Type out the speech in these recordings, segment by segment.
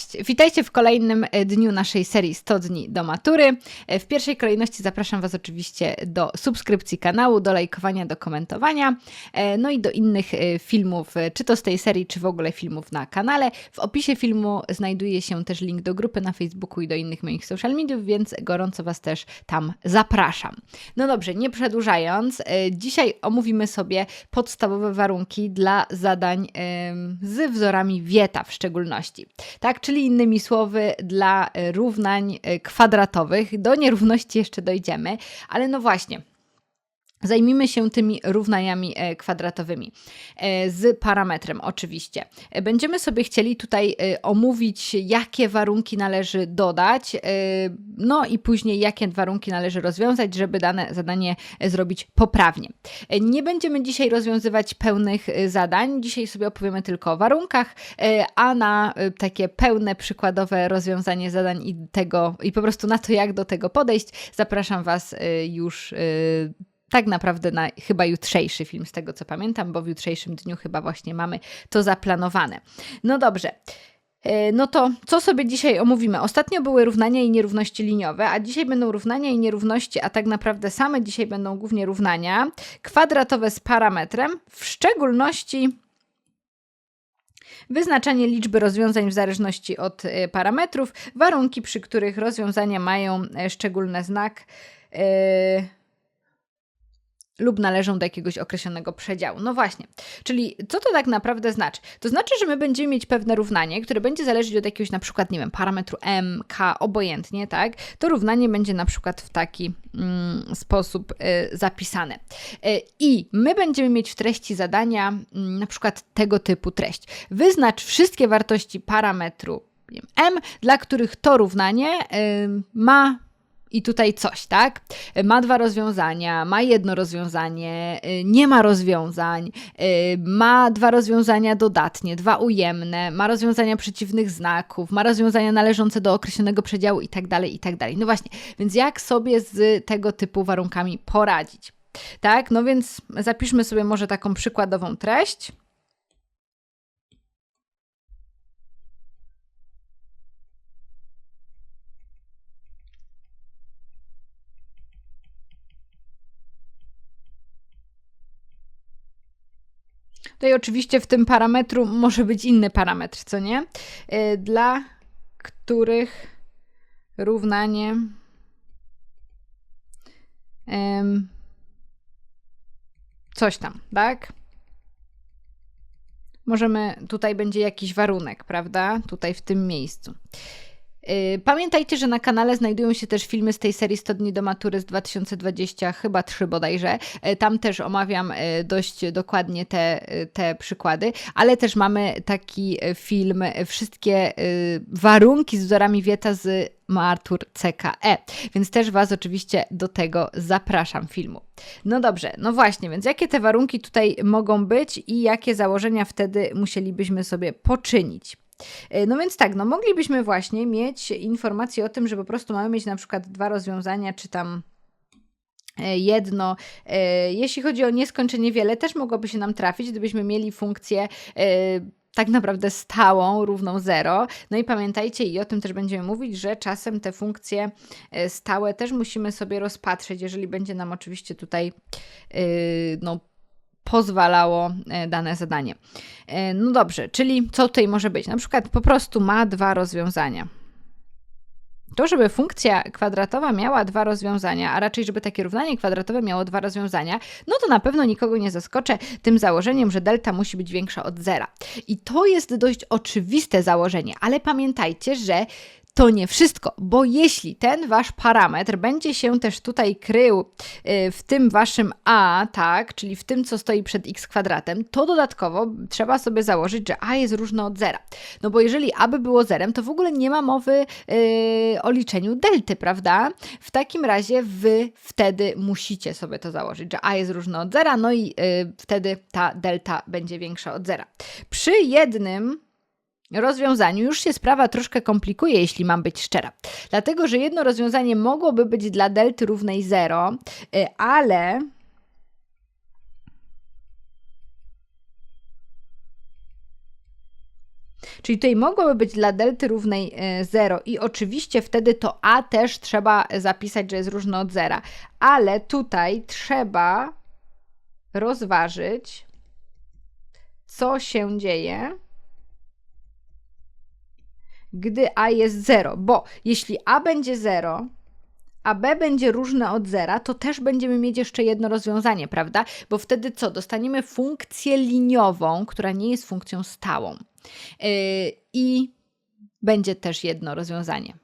Cześć! Witajcie w kolejnym e, dniu naszej serii 100 dni do matury. E, w pierwszej kolejności zapraszam Was oczywiście do subskrypcji kanału, do lajkowania, do komentowania, e, no i do innych filmów, czy to z tej serii, czy w ogóle filmów na kanale. W opisie filmu znajduje się też link do grupy na Facebooku i do innych moich social mediów, więc gorąco Was też tam zapraszam. No dobrze, nie przedłużając, dzisiaj omówimy sobie podstawowe warunki dla zadań z wzorami Wieta w szczególności tak? Czyli innymi słowy, dla równań kwadratowych. Do nierówności jeszcze dojdziemy, ale no właśnie. Zajmijmy się tymi równaniami e, kwadratowymi e, z parametrem oczywiście. E, będziemy sobie chcieli tutaj omówić, jakie warunki należy dodać, no i później jakie warunki należy rozwiązać, żeby dane zadanie zrobić poprawnie. Nie będziemy dzisiaj rozwiązywać pełnych zadań, dzisiaj sobie opowiemy tylko o warunkach, a na takie pełne przykładowe rozwiązanie zadań i tego i po prostu na to, jak do tego podejść, zapraszam Was już tak naprawdę na chyba jutrzejszy film, z tego co pamiętam, bo w jutrzejszym dniu chyba właśnie mamy to zaplanowane. No dobrze. E, no to co sobie dzisiaj omówimy? Ostatnio były równania i nierówności liniowe, a dzisiaj będą równania i nierówności, a tak naprawdę same dzisiaj będą głównie równania kwadratowe z parametrem, w szczególności wyznaczanie liczby rozwiązań w zależności od e, parametrów, warunki, przy których rozwiązania mają e, szczególny znak. Yy lub należą do jakiegoś określonego przedziału. No właśnie, czyli co to tak naprawdę znaczy? To znaczy, że my będziemy mieć pewne równanie, które będzie zależeć od jakiegoś na przykład, nie wiem, parametru m, k, obojętnie, tak? To równanie będzie na przykład w taki mm, sposób y, zapisane. Y, I my będziemy mieć w treści zadania y, na przykład tego typu treść. Wyznacz wszystkie wartości parametru m, dla których to równanie y, ma i tutaj coś, tak? Ma dwa rozwiązania, ma jedno rozwiązanie, y, nie ma rozwiązań, y, ma dwa rozwiązania dodatnie, dwa ujemne, ma rozwiązania przeciwnych znaków, ma rozwiązania należące do określonego przedziału itd., tak itd. Tak no właśnie, więc jak sobie z tego typu warunkami poradzić? Tak, no więc zapiszmy sobie może taką przykładową treść. I oczywiście w tym parametru może być inny parametr, co nie? Y, dla których równanie coś tam, tak? Możemy, tutaj będzie jakiś warunek, prawda? Tutaj w tym miejscu. Y, pamiętajcie, że na kanale znajdują się też filmy z tej serii 100 dni do matury z 2020, chyba trzy bodajże. Y, tam też omawiam y, dość dokładnie te, te przykłady, ale też mamy taki film, wszystkie warunki z wzorami Wieta z Martur CKE, więc też Was oczywiście do tego zapraszam filmu. No dobrze, no właśnie, więc jakie te warunki tutaj mogą być i jakie założenia wtedy musielibyśmy sobie poczynić? E, no więc tak, no moglibyśmy właśnie mieć informację o tym, że po prostu mamy mieć na przykład dwa rozwiązania, czy tam e, jedno. E, jeśli chodzi o nieskończenie wiele, też mogłoby się nam trafić, gdybyśmy mieli funkcję tak naprawdę stałą, równą 0. No i pamiętajcie, i o tym też będziemy mówić, że czasem te funkcje stałe też musimy sobie rozpatrzeć, jeżeli będzie nam oczywiście tutaj no, pozwalało e, dane zadanie. E, no dobrze, czyli co tutaj może być? Na przykład po prostu ma dwa rozwiązania. To, żeby funkcja kwadratowa miała dwa rozwiązania, a raczej, żeby takie równanie kwadratowe miało dwa rozwiązania, no to na pewno nikogo nie zaskoczę tym założeniem, że delta musi być większa od zera. I to jest dość oczywiste założenie, ale pamiętajcie, że to nie wszystko, bo jeśli ten wasz parametr będzie się też tutaj krył y, w tym waszym a, tak, czyli w tym, co stoi przed x kwadratem, to dodatkowo trzeba sobie założyć, że a jest różne od zera. No bo jeżeli a by było zerem, to w ogóle nie ma mowy yy, o liczeniu delty, prawda? W takim razie wy wtedy musicie sobie to założyć, że a jest różne od zera, no i yy, wtedy ta delta będzie większa od zera. Przy jednym rozwiązaniu już się sprawa troszkę komplikuje, jeśli mam być szczera. Dlatego, że jedno rozwiązanie mogłoby być dla delty równej 0, y, ale Czyli tutaj mogłoby być dla delty równej 0 i oczywiście wtedy to a też trzeba zapisać, że jest różne od zera, ale tutaj trzeba rozważyć, co się dzieje, gdy a jest 0, bo jeśli a będzie 0, a b będzie różne od zera, to też będziemy mieć jeszcze jedno rozwiązanie, prawda? Bo wtedy co? Dostaniemy funkcję liniową, która nie jest funkcją stałą. Yy, I będzie też jedno rozwiązanie.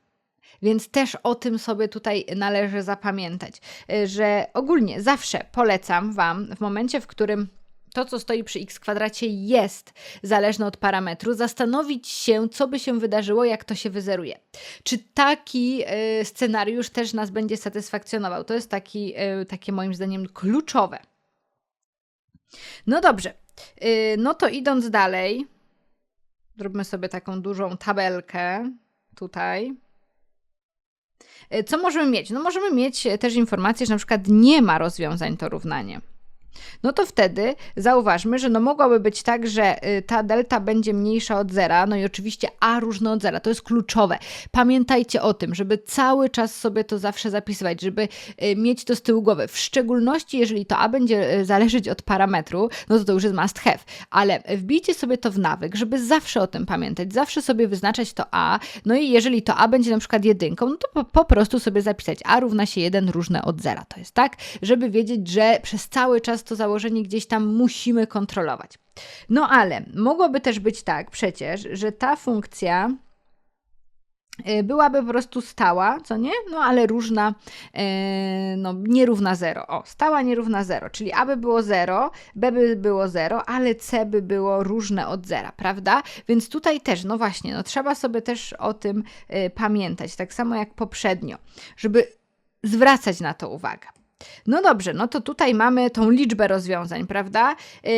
Więc też o tym sobie tutaj należy zapamiętać, yy, że ogólnie zawsze polecam Wam w momencie, w którym to, co stoi przy x kwadracie, jest zależne od parametru, zastanowić się, co by się wydarzyło, jak to się wyzeruje. Czy taki y, scenariusz też nas będzie satysfakcjonował? To jest taki, y, takie moim zdaniem kluczowe. No dobrze, y, no to idąc dalej, zróbmy sobie taką dużą tabelkę tutaj. Co możemy mieć? No możemy mieć też informację, że na przykład nie ma rozwiązań to równanie no to wtedy zauważmy, że no mogłaby być tak, że y, ta delta będzie mniejsza od zera, no i oczywiście a różne od zera, to jest kluczowe. Pamiętajcie o tym, żeby cały czas sobie to zawsze zapisywać, żeby y, mieć to z tyłu głowy. W szczególności, jeżeli to a będzie y, zależeć od parametru, no to to już jest must have, ale wbijcie sobie to w nawyk, żeby zawsze o tym pamiętać, zawsze sobie wyznaczać to a, no i jeżeli to a będzie na przykład jedynką, no to po, po prostu sobie zapisać a równa się 1 różne od zera. To jest tak, żeby wiedzieć, że przez cały czas to założenie gdzieś tam musimy kontrolować. No ale mogłoby też być tak przecież, że ta funkcja y, byłaby po prostu stała, co nie? No ale różna, yy, no nierówna 0. O, stała nierówna 0, czyli A by było 0, B by było 0, ale C by było różne od 0, prawda? Więc tutaj też, no właśnie, no trzeba sobie też o tym yy, pamiętać, tak samo jak poprzednio, żeby zwracać na to uwagę. No dobrze, no to tutaj mamy tą liczbę rozwiązań, prawda? Yy,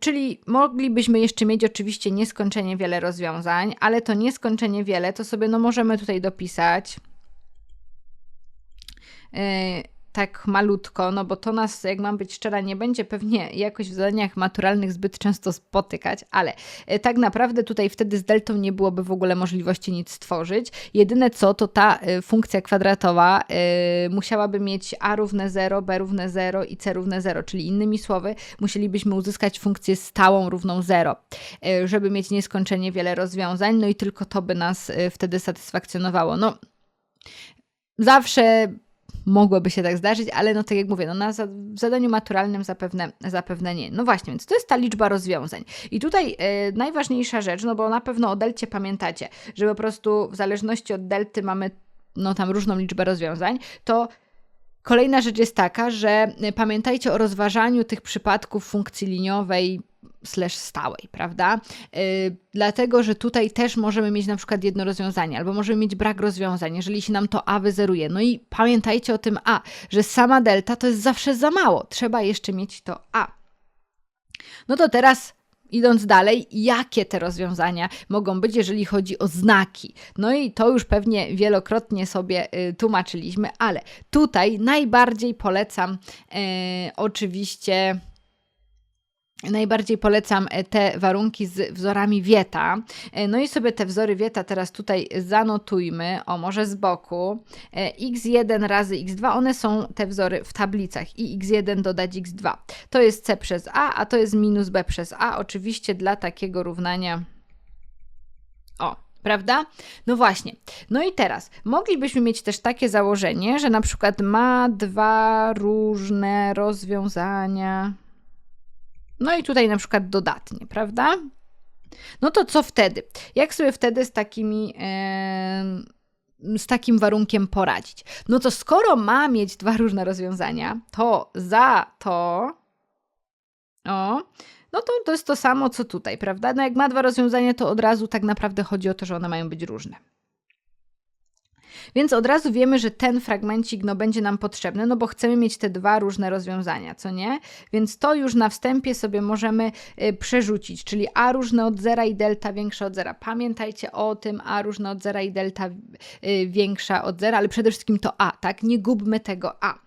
czyli moglibyśmy jeszcze mieć oczywiście nieskończenie wiele rozwiązań, ale to nieskończenie wiele to sobie no możemy tutaj dopisać. Yy, tak malutko, no bo to nas, jak mam być szczera, nie będzie pewnie jakoś w zadaniach maturalnych zbyt często spotykać, ale e, tak naprawdę tutaj wtedy z deltą nie byłoby w ogóle możliwości nic stworzyć. Jedyne co, to ta e, funkcja kwadratowa y, musiałaby mieć a równe 0, b równe 0 i c równe 0, czyli innymi słowy musielibyśmy uzyskać funkcję stałą równą 0, y, żeby mieć nieskończenie wiele rozwiązań, no i tylko to by nas wtedy satysfakcjonowało. No, zawsze mogłoby się tak zdarzyć, ale no tak jak mówię, no na zadaniu maturalnym zapewne, zapewne nie. No właśnie, więc to jest ta liczba rozwiązań. I tutaj e, najważniejsza rzecz, no bo na pewno o delcie pamiętacie, że po prostu w zależności od delty mamy no tam różną liczbę rozwiązań, to Kolejna rzecz jest taka, że pamiętajcie o rozważaniu tych przypadków funkcji liniowej slash stałej, prawda? Yy, dlatego, że tutaj też możemy mieć na przykład jedno rozwiązanie, albo możemy mieć brak rozwiązań, jeżeli się nam to A wyzeruje. No i pamiętajcie o tym A, że sama delta to jest zawsze za mało. Trzeba jeszcze mieć to A. No to teraz idąc dalej, jakie te rozwiązania mogą być, jeżeli chodzi o znaki. No i to już pewnie wielokrotnie sobie y, tłumaczyliśmy, ale tutaj najbardziej polecam y, oczywiście Najbardziej polecam e, te warunki z wzorami Wieta. E, no i sobie te wzory Wieta teraz tutaj zanotujmy, o może z boku. E, x1 razy x2, one są te wzory w tablicach i x1 dodać x2. To jest c przez a, a to jest minus b przez a. Oczywiście dla takiego równania... O, prawda? No właśnie. No i teraz moglibyśmy mieć też takie założenie, że na przykład ma dwa różne rozwiązania no i tutaj na przykład dodatnie, prawda? No to co wtedy? Jak sobie wtedy z takimi. Yy, z takim warunkiem poradzić? No to skoro ma mieć dwa różne rozwiązania, to za to. O, no to, to jest to samo, co tutaj, prawda? No jak ma dwa rozwiązania, to od razu tak naprawdę chodzi o to, że one mają być różne. Więc od razu wiemy, że ten fragmencik no, będzie nam potrzebny, no bo chcemy mieć te dwa różne rozwiązania, co nie? Więc to już na wstępie sobie możemy y, przerzucić, czyli a różne od zera i delta większa od zera. Pamiętajcie o tym, a różne od zera i delta y, większa od zera, ale przede wszystkim to a, tak? Nie gubmy tego a.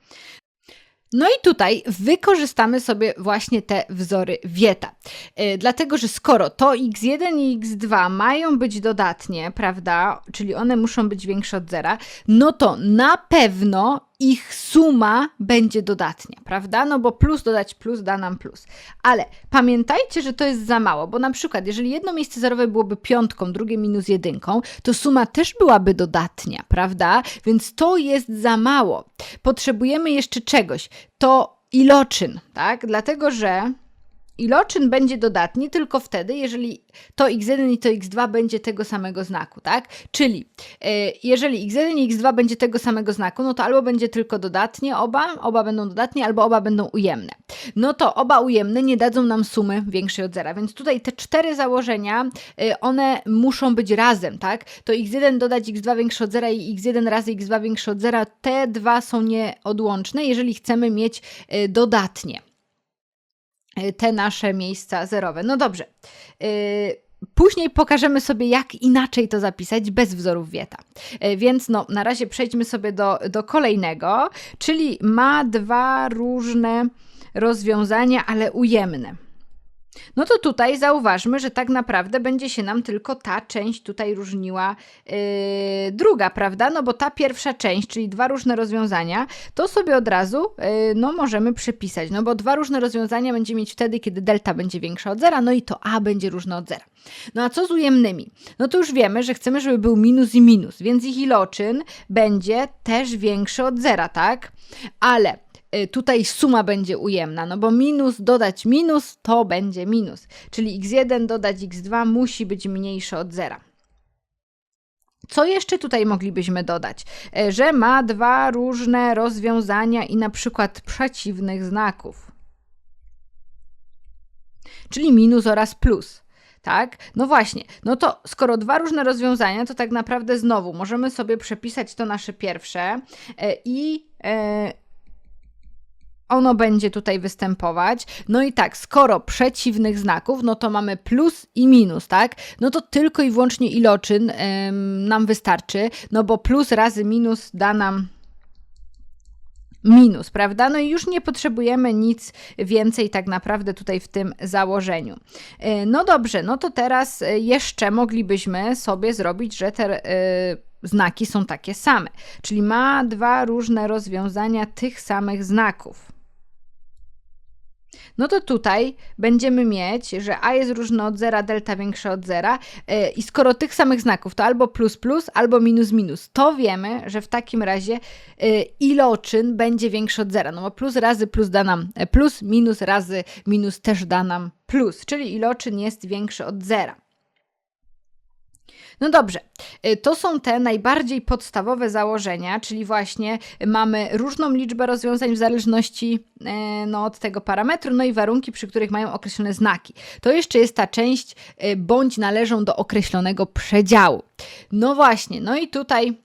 No i tutaj wykorzystamy sobie właśnie te wzory Wieta. Yy, dlatego, że skoro to x1 i x2 mają być dodatnie, prawda, czyli one muszą być większe od zera, no to na pewno ich suma będzie dodatnia, prawda? No bo plus dodać plus da nam plus. Ale pamiętajcie, że to jest za mało, bo na przykład jeżeli jedno miejsce zerowe byłoby piątką, drugie minus jedynką, to suma też byłaby dodatnia, prawda? Więc to jest za mało. Potrzebujemy jeszcze czegoś. To iloczyn, tak? Dlatego, że Iloczyn będzie dodatni tylko wtedy, jeżeli to x1 i to x2 będzie tego samego znaku, tak? Czyli yy, jeżeli x1 i x2 będzie tego samego znaku, no to albo będzie tylko dodatnie oba, oba będą dodatnie, albo oba będą ujemne. No to oba ujemne nie dadzą nam sumy większej od zera, więc tutaj te cztery założenia, yy, one muszą być razem, tak? To x1 dodać x2 większe od zera i x1 razy x2 większe od zera, te dwa są nieodłączne, jeżeli chcemy mieć yy, dodatnie. Te nasze miejsca zerowe. No dobrze. Y, później pokażemy sobie, jak inaczej to zapisać bez wzorów Wieta. Y, więc no, na razie przejdźmy sobie do, do kolejnego, czyli ma dwa różne rozwiązania, ale ujemne. No to tutaj zauważmy, że tak naprawdę będzie się nam tylko ta część tutaj różniła yy, druga, prawda? No bo ta pierwsza część, czyli dwa różne rozwiązania, to sobie od razu yy, no możemy przepisać, no bo dwa różne rozwiązania będzie mieć wtedy, kiedy delta będzie większa od zera, no i to a będzie różne od zera. No a co z ujemnymi? No to już wiemy, że chcemy, żeby był minus i minus, więc ich iloczyn będzie też większy od zera, tak? Ale tutaj suma będzie ujemna, no bo minus dodać minus to będzie minus, czyli x1 dodać x2 musi być mniejsze od zera. Co jeszcze tutaj moglibyśmy dodać? Y, że ma dwa różne rozwiązania i na przykład przeciwnych znaków. Czyli minus oraz plus. Tak? No właśnie, no to skoro dwa różne rozwiązania, to tak naprawdę znowu możemy sobie przepisać to nasze pierwsze y, i ono będzie tutaj występować. No i tak, skoro przeciwnych znaków, no to mamy plus i minus, tak? No to tylko i wyłącznie iloczyn ym, nam wystarczy, no bo plus razy minus da nam minus, prawda? No i już nie potrzebujemy nic więcej tak naprawdę tutaj w tym założeniu. Yy, no dobrze, no to teraz jeszcze moglibyśmy sobie zrobić, że te yy, znaki są takie same, czyli ma dwa różne rozwiązania tych samych znaków no to tutaj będziemy mieć, że a jest różne od zera, delta większe od zera yy, i skoro tych samych znaków to albo plus plus, albo minus minus, to wiemy, że w takim razie yy, iloczyn będzie większy od zera, no bo plus razy plus da nam e, plus, minus razy minus też da nam plus, czyli iloczyn jest większy od zera. No dobrze, y, to są te najbardziej podstawowe założenia, czyli właśnie mamy różną liczbę rozwiązań w zależności e, no, od tego parametru, no i warunki, przy których mają określone znaki. To jeszcze jest ta część, y, bądź należą do określonego przedziału. No właśnie, no i tutaj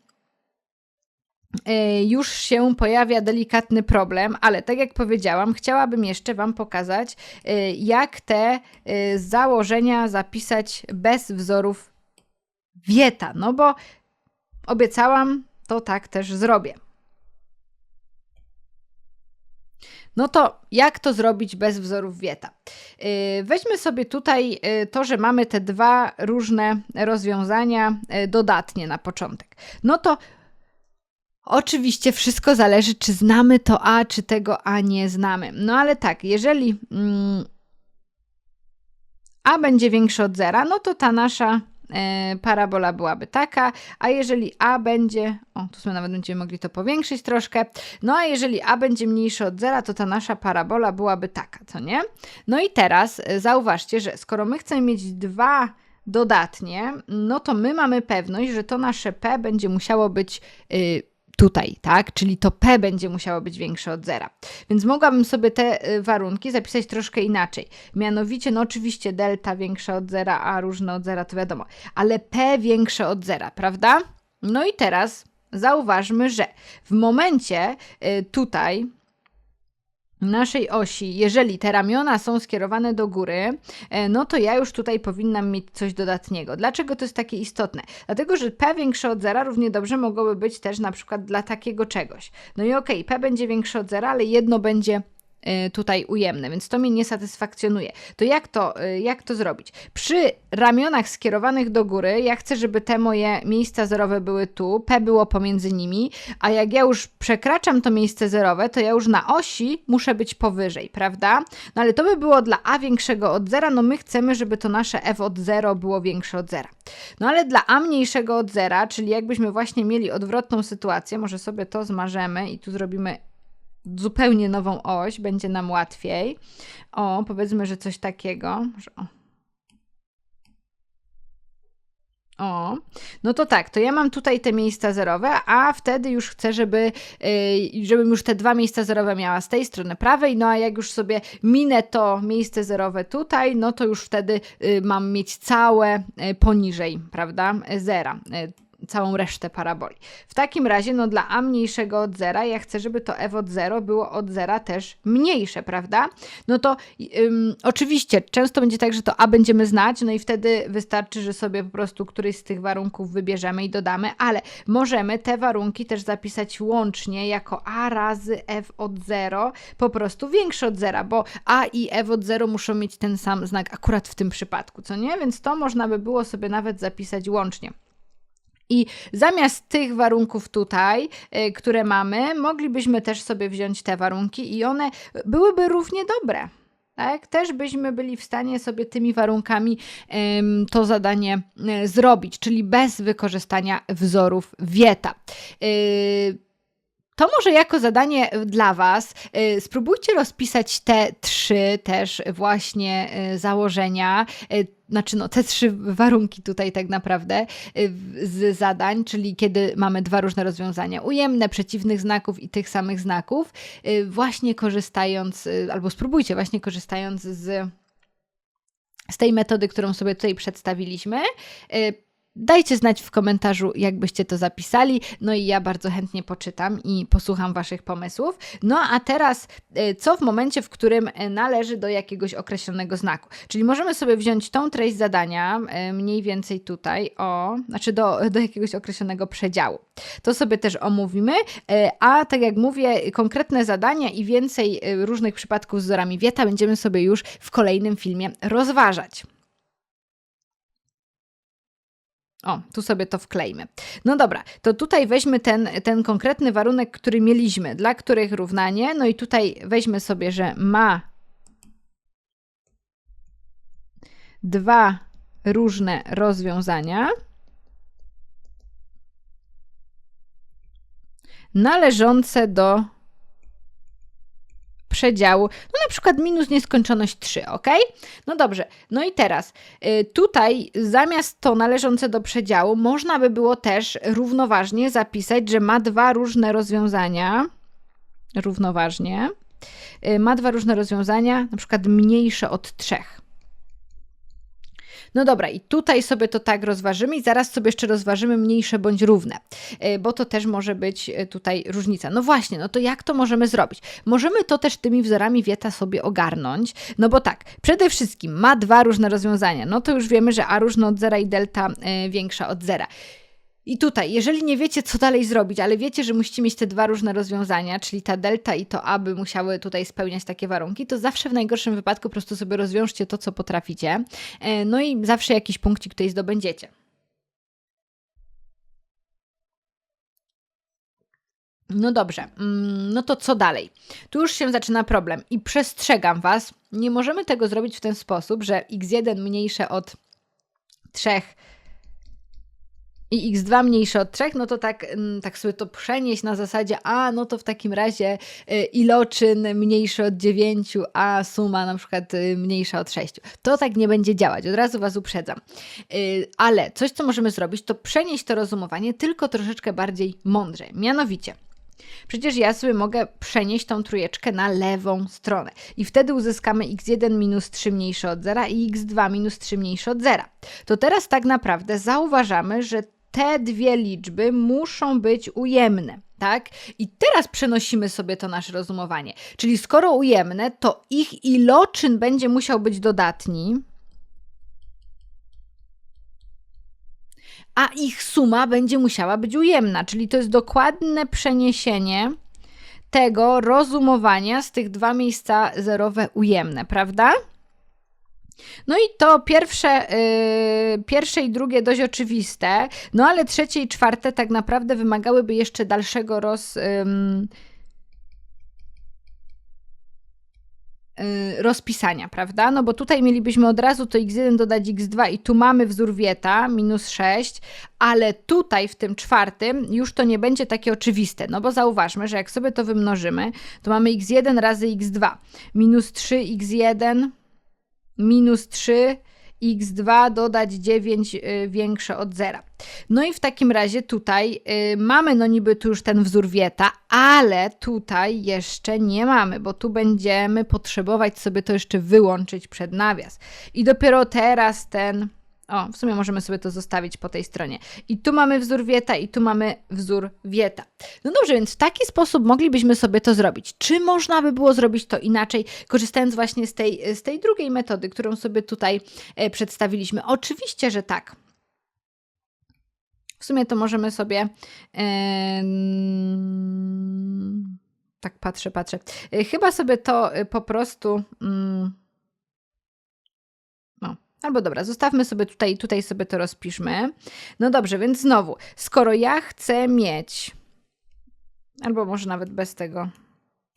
y, już się pojawia delikatny problem, ale tak jak powiedziałam, chciałabym jeszcze Wam pokazać, jak te założenia zapisać bez wzorów Wieta, no bo obiecałam, to tak też zrobię. No to jak to zrobić bez wzorów Wieta? Yy, weźmy sobie tutaj yy, to, że mamy te dwa różne rozwiązania yy, dodatnie na początek. No to oczywiście wszystko zależy, czy znamy to A, czy tego A nie znamy. No ale tak, jeżeli mm, A będzie większe od zera, no to ta nasza parabola byłaby taka, a jeżeli A będzie, o tu sobie nawet będziemy mogli to powiększyć troszkę, no a jeżeli A będzie mniejsze od zera, to ta nasza parabola byłaby taka, co nie? No i teraz e, zauważcie, że skoro my chcemy mieć dwa dodatnie, no to my mamy pewność, że to nasze P będzie musiało być yy, tutaj, tak? Czyli to P będzie musiało być większe od zera. Więc mogłabym sobie te y, warunki zapisać troszkę inaczej. Mianowicie, no oczywiście delta większa od zera, a różne od zera to wiadomo, ale P większe od zera, prawda? No i teraz zauważmy, że w momencie y, tutaj naszej osi, jeżeli te ramiona są skierowane do góry, e, no to ja już tutaj powinnam mieć coś dodatniego. Dlaczego to jest takie istotne? Dlatego, że P większe od zera równie dobrze mogłoby być też na przykład dla takiego czegoś. No i okej, okay, P będzie większe od zera, ale jedno będzie tutaj ujemne, więc to mnie nie satysfakcjonuje. To jak to, y, jak to zrobić? Przy ramionach skierowanych do góry, ja chcę, żeby te moje miejsca zerowe były tu, P było pomiędzy nimi, a jak ja już przekraczam to miejsce zerowe, to ja już na osi muszę być powyżej, prawda? No ale to by było dla A większego od zera, no my chcemy, żeby to nasze F od 0 było większe od zera. No ale dla A mniejszego od zera, czyli jakbyśmy właśnie mieli odwrotną sytuację, może sobie to zmarzemy i tu zrobimy zupełnie nową oś, będzie nam łatwiej. O, powiedzmy, że coś takiego. O. No to tak, to ja mam tutaj te miejsca zerowe, a wtedy już chcę, żeby, yy, żebym już te dwa miejsca zerowe miała z tej strony prawej, no a jak już sobie minę to miejsce zerowe tutaj, no to już wtedy yy, mam mieć całe yy, poniżej, prawda, zera. Całą resztę paraboli. W takim razie, no dla a mniejszego od zera, ja chcę, żeby to f od 0 było od zera też mniejsze, prawda? No to ym, oczywiście często będzie tak, że to a będziemy znać, no i wtedy wystarczy, że sobie po prostu któryś z tych warunków wybierzemy i dodamy, ale możemy te warunki też zapisać łącznie jako a razy f od 0 po prostu większe od zera, bo a i f od 0 muszą mieć ten sam znak akurat w tym przypadku, co nie? Więc to można by było sobie nawet zapisać łącznie. I zamiast tych warunków tutaj, y, które mamy, moglibyśmy też sobie wziąć te warunki i one byłyby równie dobre. Tak? Też byśmy byli w stanie sobie tymi warunkami to zadanie y, zrobić, czyli bez wykorzystania wzorów Wieta. Y, to może jako zadanie dla Was spróbujcie rozpisać te trzy też właśnie założenia znaczy no, te trzy warunki tutaj tak naprawdę z zadań, czyli kiedy mamy dwa różne rozwiązania, ujemne, przeciwnych znaków i tych samych znaków, właśnie korzystając, albo spróbujcie właśnie korzystając z, z tej metody, którą sobie tutaj przedstawiliśmy, Dajcie znać w komentarzu, jakbyście to zapisali. No i ja bardzo chętnie poczytam i posłucham Waszych pomysłów. No a teraz, e, co w momencie, w którym e, należy do jakiegoś określonego znaku? Czyli możemy sobie wziąć tą treść zadania, e, mniej więcej tutaj, o, znaczy do, do jakiegoś określonego przedziału. To sobie też omówimy, a tak jak mówię, konkretne zadania i więcej różnych przypadków z wzorami Wieta będziemy sobie już w kolejnym filmie rozważać. O, tu sobie to wklejmy. No dobra, to tutaj weźmy ten, ten konkretny warunek, który mieliśmy, dla których równanie, no i tutaj weźmy sobie, że ma dwa różne rozwiązania należące do przedziału, no na przykład minus nieskończoność 3, ok? No dobrze, no i teraz y, tutaj zamiast to należące do przedziału, można by było też równoważnie zapisać, że ma dwa różne rozwiązania, równoważnie, y, ma dwa różne rozwiązania, na przykład mniejsze od 3. No dobra, i tutaj sobie to tak rozważymy i zaraz sobie jeszcze rozważymy mniejsze bądź równe, e, bo to też może być e, tutaj różnica. No właśnie, no to jak to możemy zrobić? Możemy to też tymi wzorami Wieta sobie ogarnąć, no bo tak, przede wszystkim ma dwa różne rozwiązania, no to już wiemy, że A różne od zera i delta e, większa od zera. I tutaj, jeżeli nie wiecie, co dalej zrobić, ale wiecie, że musicie mieć te dwa różne rozwiązania, czyli ta delta i to A by musiały tutaj spełniać takie warunki, to zawsze w najgorszym wypadku po prostu sobie rozwiążcie to, co potraficie. E, no i zawsze jakiś punkcik tutaj zdobędziecie. No dobrze, mm, no to co dalej? Tu już się zaczyna problem i przestrzegam Was, nie możemy tego zrobić w ten sposób, że x1 mniejsze od 3 i x2 mniejsze od 3, no to tak, mm, tak sobie to przenieść na zasadzie, a no to w takim razie y, iloczyn mniejszy od 9, a suma na przykład y, mniejsza od 6. To tak nie będzie działać, od razu Was uprzedzam. Y, ale coś, co możemy zrobić, to przenieść to rozumowanie tylko troszeczkę bardziej mądrze. Mianowicie, Przecież ja sobie mogę przenieść tą trójeczkę na lewą stronę i wtedy uzyskamy x1 minus 3 mniejsze od 0 i x2 minus 3 mniejsze od 0. To teraz tak naprawdę zauważamy, że te dwie liczby muszą być ujemne. tak? I teraz przenosimy sobie to nasze rozumowanie. Czyli skoro ujemne, to ich iloczyn będzie musiał być dodatni, a ich suma będzie musiała być ujemna, czyli to jest dokładne przeniesienie tego rozumowania z tych dwa miejsca zerowe ujemne, prawda? No i to pierwsze, yy, pierwsze i drugie dość oczywiste, no ale trzecie i czwarte tak naprawdę wymagałyby jeszcze dalszego roz. Yy, rozpisania, prawda? No bo tutaj mielibyśmy od razu to x1 dodać x2 i tu mamy wzór Wieta, minus 6, ale tutaj w tym czwartym już to nie będzie takie oczywiste, no bo zauważmy, że jak sobie to wymnożymy, to mamy x1 razy x2, minus 3x1 minus 3 x2 dodać 9 y, większe od zera. No i w takim razie tutaj y, mamy no niby tu już ten wzór Wieta, ale tutaj jeszcze nie mamy, bo tu będziemy potrzebować sobie to jeszcze wyłączyć przed nawias. I dopiero teraz ten o, w sumie możemy sobie to zostawić po tej stronie. I tu mamy wzór wieta, i tu mamy wzór wieta. No dobrze, więc w taki sposób moglibyśmy sobie to zrobić. Czy można by było zrobić to inaczej, korzystając właśnie z tej, z tej drugiej metody, którą sobie tutaj e, przedstawiliśmy? Oczywiście, że tak. W sumie to możemy sobie. Tak, patrzę, patrzę. E, chyba sobie to e, po prostu. Mm, Albo dobra, zostawmy sobie tutaj, tutaj sobie to rozpiszmy. No dobrze, więc znowu, skoro ja chcę mieć, albo może nawet bez tego,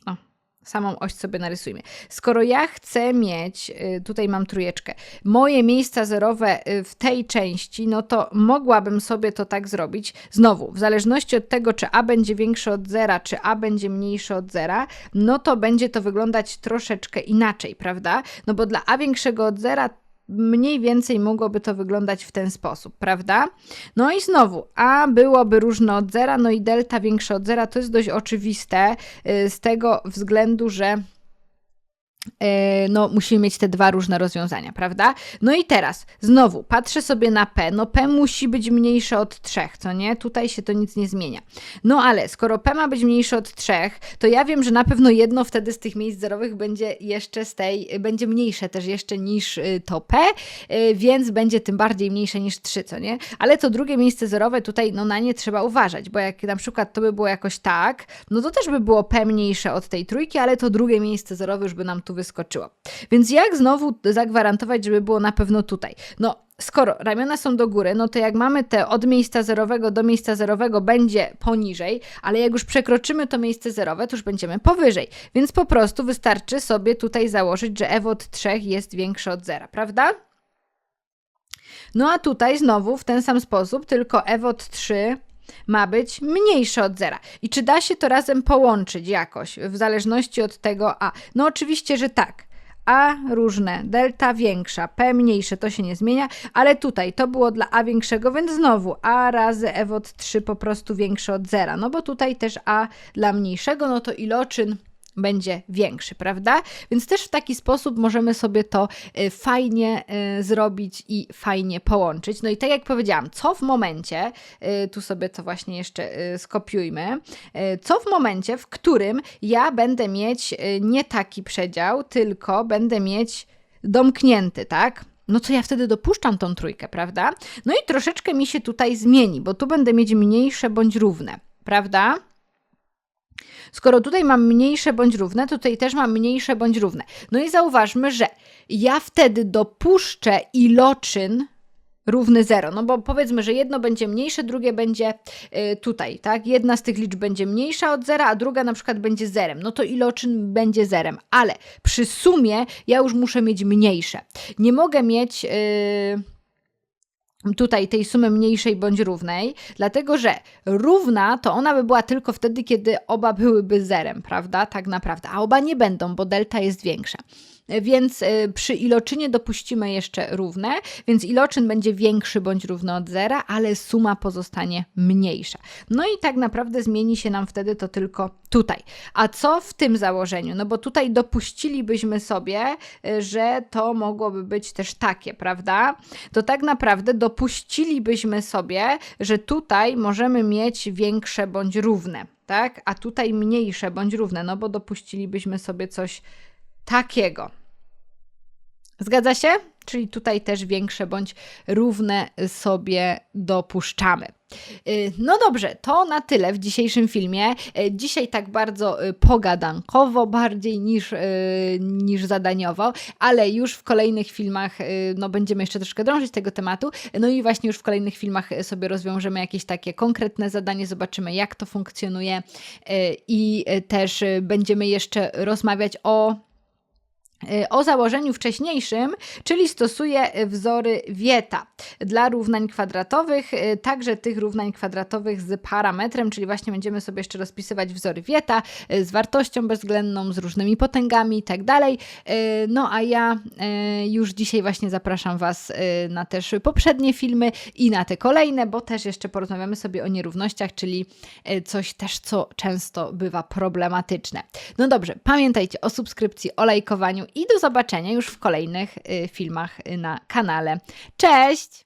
o, samą oś sobie narysujmy. Skoro ja chcę mieć, y, tutaj mam trójeczkę, moje miejsca zerowe y, w tej części, no to mogłabym sobie to tak zrobić. Znowu, w zależności od tego, czy A będzie większe od zera, czy A będzie mniejsze od zera, no to będzie to wyglądać troszeczkę inaczej, prawda? No bo dla A większego od zera mniej więcej mogłoby to wyglądać w ten sposób, prawda? No i znowu, a byłoby różne od zera, no i delta większe od zera, to jest dość oczywiste y, z tego względu, że no, musimy mieć te dwa różne rozwiązania, prawda? No i teraz, znowu, patrzę sobie na P. No, P musi być mniejsze od 3, co nie? Tutaj się to nic nie zmienia. No, ale skoro P ma być mniejsze od 3, to ja wiem, że na pewno jedno wtedy z tych miejsc zerowych będzie jeszcze z tej, będzie mniejsze też jeszcze niż y, to P, y, więc będzie tym bardziej mniejsze niż 3, co nie? Ale to drugie miejsce zerowe tutaj, no, na nie trzeba uważać, bo jak na przykład to by było jakoś tak, no to też by było P mniejsze od tej trójki, ale to drugie miejsce zerowe już by nam tu wyskoczyło. Więc jak znowu zagwarantować, żeby było na pewno tutaj? No, skoro ramiona są do góry, no to jak mamy te od miejsca zerowego do miejsca zerowego będzie poniżej, ale jak już przekroczymy to miejsce zerowe, to już będziemy powyżej. Więc po prostu wystarczy sobie tutaj założyć, że f od 3 jest większe od zera, prawda? No a tutaj znowu w ten sam sposób, tylko f od 3 ma być mniejsze od zera. I czy da się to razem połączyć jakoś, w zależności od tego A? No oczywiście, że tak. A różne, delta większa, P mniejsze, to się nie zmienia, ale tutaj to było dla A większego, więc znowu A razy F od 3 po prostu większe od zera, no bo tutaj też A dla mniejszego, no to iloczyn będzie większy, prawda? Więc też w taki sposób możemy sobie to y, fajnie y, zrobić i fajnie połączyć. No i tak jak powiedziałam, co w momencie, y, tu sobie to właśnie jeszcze skopiujmy, co w momencie, w którym ja będę mieć nie taki przedział, tylko będę mieć domknięty, tak? no to ja wtedy dopuszczam tą trójkę, prawda? No i troszeczkę mi się tutaj zmieni, bo tu będę mieć mniejsze bądź równe, prawda? Skoro tutaj mam mniejsze bądź równe, to tutaj też mam mniejsze bądź równe. No i zauważmy, że ja wtedy dopuszczę iloczyn równy 0. No bo powiedzmy, że jedno będzie mniejsze, drugie będzie y, tutaj, tak? Jedna z tych liczb będzie mniejsza od zera, a druga na przykład będzie zerem. No to iloczyn będzie zerem, ale przy sumie ja już muszę mieć mniejsze. Nie mogę mieć. Yy tutaj tej sumy mniejszej bądź równej, dlatego że równa to ona by była tylko wtedy, kiedy oba byłyby zerem, prawda? Tak naprawdę, a oba nie będą, bo delta jest większa. Więc y, przy iloczynie dopuścimy jeszcze równe, więc iloczyn będzie większy bądź równy od zera, ale suma pozostanie mniejsza. No i tak naprawdę zmieni się nam wtedy to tylko tutaj. A co w tym założeniu? No bo tutaj dopuścilibyśmy sobie, y, że to mogłoby być też takie, prawda? To tak naprawdę dopuścilibyśmy sobie, że tutaj możemy mieć większe bądź równe, tak? A tutaj mniejsze bądź równe, no bo dopuścilibyśmy sobie coś takiego. Zgadza się? Czyli tutaj też większe bądź równe sobie dopuszczamy. Y, No dobrze, to na tyle w dzisiejszym filmie. Y, Dzisiaj tak bardzo y, pogadankowo, bardziej niż, niż zadaniowo, ale już w kolejnych filmach no, będziemy jeszcze troszkę drążyć tego tematu. No i właśnie już w kolejnych filmach sobie rozwiążemy jakieś takie konkretne zadanie, zobaczymy jak to funkcjonuje i też będziemy jeszcze rozmawiać o o założeniu wcześniejszym, czyli stosuję y, wzory Wieta dla równań kwadratowych, y, także tych równań kwadratowych z parametrem, czyli właśnie będziemy sobie jeszcze rozpisywać wzory Wieta y, z wartością bezwzględną, z różnymi potęgami i tak dalej. Y, No a ja y, już dzisiaj właśnie zapraszam Was y, na też poprzednie filmy i na te kolejne, bo też jeszcze porozmawiamy sobie o nierównościach, czyli y, coś też, co często bywa problematyczne. No dobrze, pamiętajcie o subskrypcji, o lajkowaniu i do zobaczenia już w kolejnych y, filmach y, na kanale. Cześć!